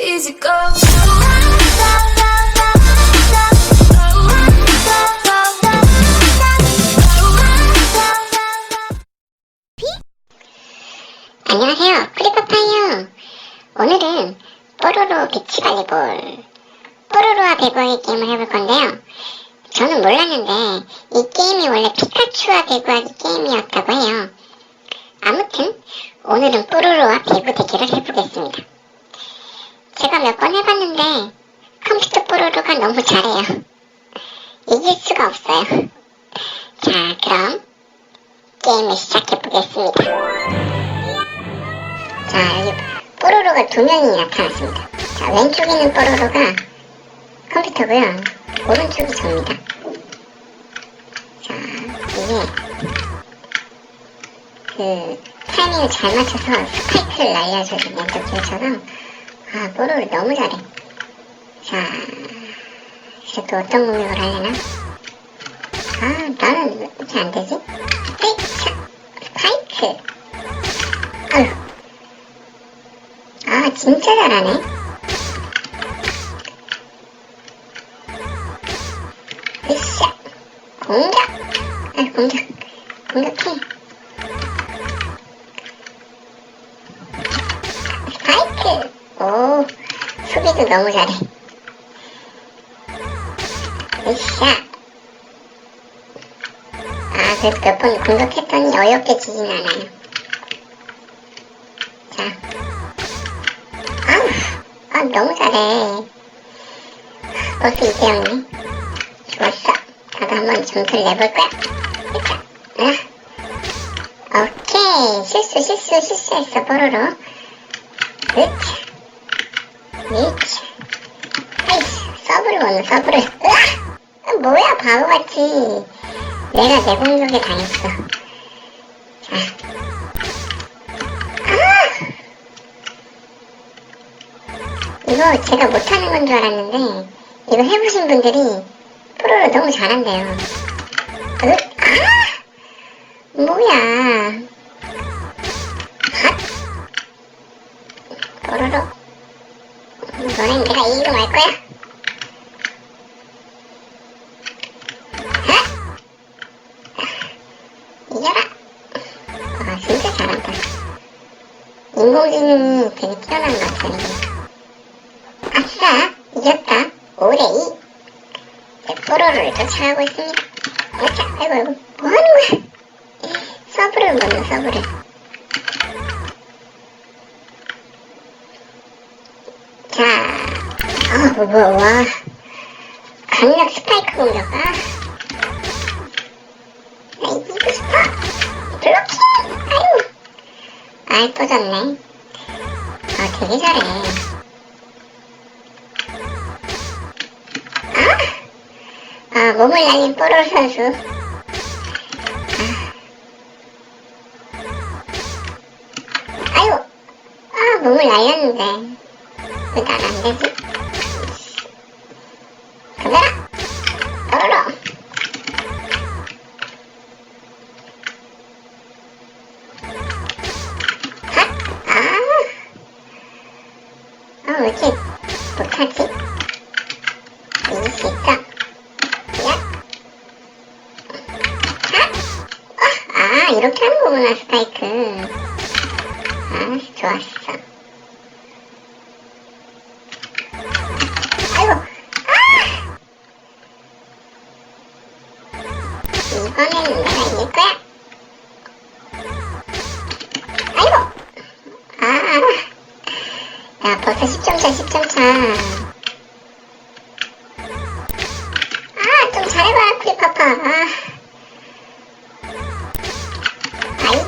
easy go. 안녕하세요. 크리퍼파이어. 오늘은 뽀로로 비치발리볼, 뽀로로와 배구하기 게임을 해볼 건데요. 저는 몰랐는데 이 게임이 원래 피카츄와 배구하기 게임이었다고 해요. 아무튼 오늘은 뽀로로와 배구 대결을 해보겠습니다. 제가 몇 번 해봤는데 컴퓨터 뽀로로가 너무 잘해요. 이길 수가 없어요. 자, 그럼 게임을 시작해 보겠습니다. 자, 여기 뽀로로가 두 명이 나타났습니다. 자, 왼쪽에 있는 뽀로로가 컴퓨터고요. 오른쪽이 접니다. 자, 이게 그 타이밍을 잘 맞춰서 스파이크를 돼. 왼쪽 길처럼. 아, 뽀로로 너무 잘해. 자, 이제 또 어떤 공격을 하려나? 아, 나는 왜 이렇게 안 되지? 스파이크. 아유. 아, 진짜 잘하네. 으쌰. 공격. 아, 공격. 공격해. 수비도 너무 잘해. 으쌰. 아, 그래도 몇 번 공격했더니 어이없게 지진 않아요. 자. 아우, 아, 너무 잘해. 벌써 이대형이네. 좋았어. 나도 한번 점수를 내볼 거야. 자, 아. 오케이. 실수, 실수, 실수했어, 뽀로로. 으차. 아이씨, 서브를 먹는 서브를. 아, 뭐야, 바보같이. 내가 내 공격에 당했어. 자. 아! 이거 제가 못하는 건 줄 알았는데 이거 해보신 분들이 프로를 너무 잘한대요. 으, 아! 뭐야? 핫? 뽀로로? 이번엔 내가 이기고 말 거야? 핫? 이겨라! 아 진짜 잘한다. 인공지능이 되게 뛰어난 것 같아. 이게. 아싸! 이겼다. 5대2. 제 뽀로로를 쫓아가고 있습니다. 아이고, 아이고. 뭐 하는 거야? 서브를 먹는 서브를. 아, 뭐, 뭐, 와. 강력 스파이크 공격, 아. 나 이기고 싶어. 블로킹! 아유. 아이, 또 졌네. 아, 되게 잘해. 아, 몸을 날린 뽀로로 선수. 아. 아유, 아, 몸을 날렸는데. 왜 난 안 되지? 아, 왜 이렇게 못하지? 이길 수 있어. 야. 아, 아, 이렇게 하는 거구나, 스파이크. 야, 벌써 10점 차, 10점 차. 아, 좀 잘해봐, 크리파파. 아. 아이.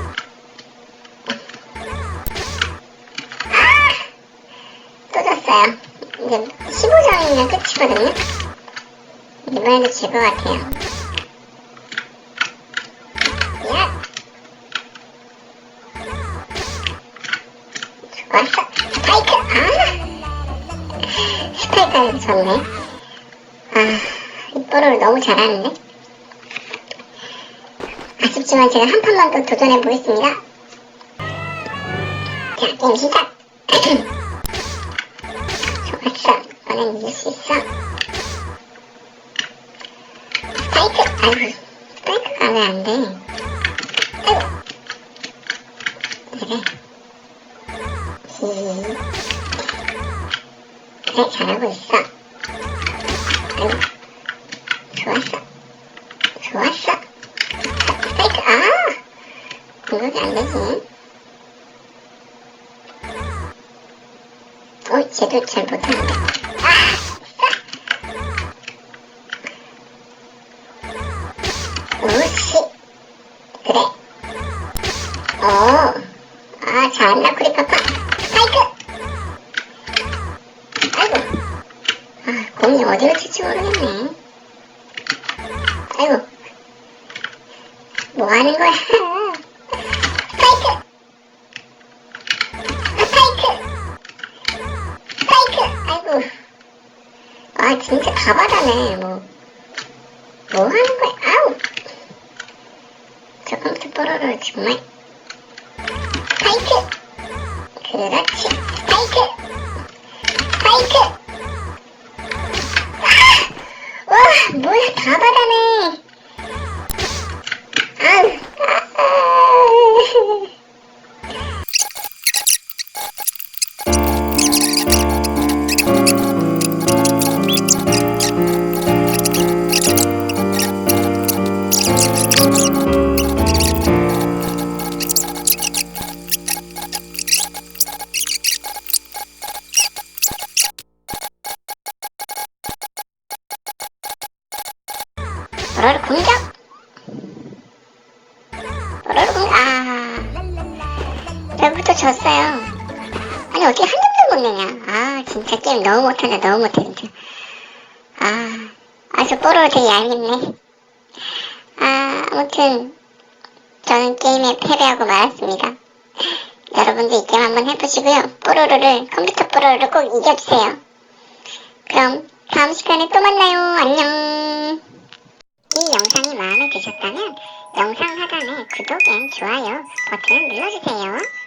아! 또 졌어요. 이제 15점이면 끝이거든요? 이번에도 질 것 같아요. 야! 좋았어. 상대방이 졌네. 아, 뽀로로 너무 잘하는데? 아쉽지만 제가 한 판만 더 도전해 보겠습니다. 자, 게임 시작! 좋았어. 너는 이길 수 있어. 스파이크! 아이고, 스파이크 가면 안 돼? 아이고. 그래. 아! 공격이 안 되지. 어, 쟤도 잘 못하는데. 아! 그래. 어. 아, 잘한다, 쿠리파파. 뭐 하는 거야? 스파이크! 아, 스파이크! 스파이크! 아이고. 아, 진짜 가바다네, 뭐. 뭐 하는 거야? 아우! 저 컴퓨터 뽀로로 정말. 공격! 공격, 아. 여기부터 졌어요. 아니, 어떻게 한 점도 못 내냐. 아, 진짜 게임 너무 못한다, 너무 못해, 진짜. 아, 아, 저 뽀로로 되게 얄밉네. 아, 아무튼, 저는 게임에 패배하고 말았습니다. 여러분도 이 게임 한번 해보시고요. 뽀로로를, 컴퓨터 뽀로로를 꼭 이겨주세요. 그럼, 다음 시간에 또 만나요. 안녕. 이 영상이 마음에 드셨다면 영상 하단에 구독 앤 좋아요 버튼을 눌러주세요.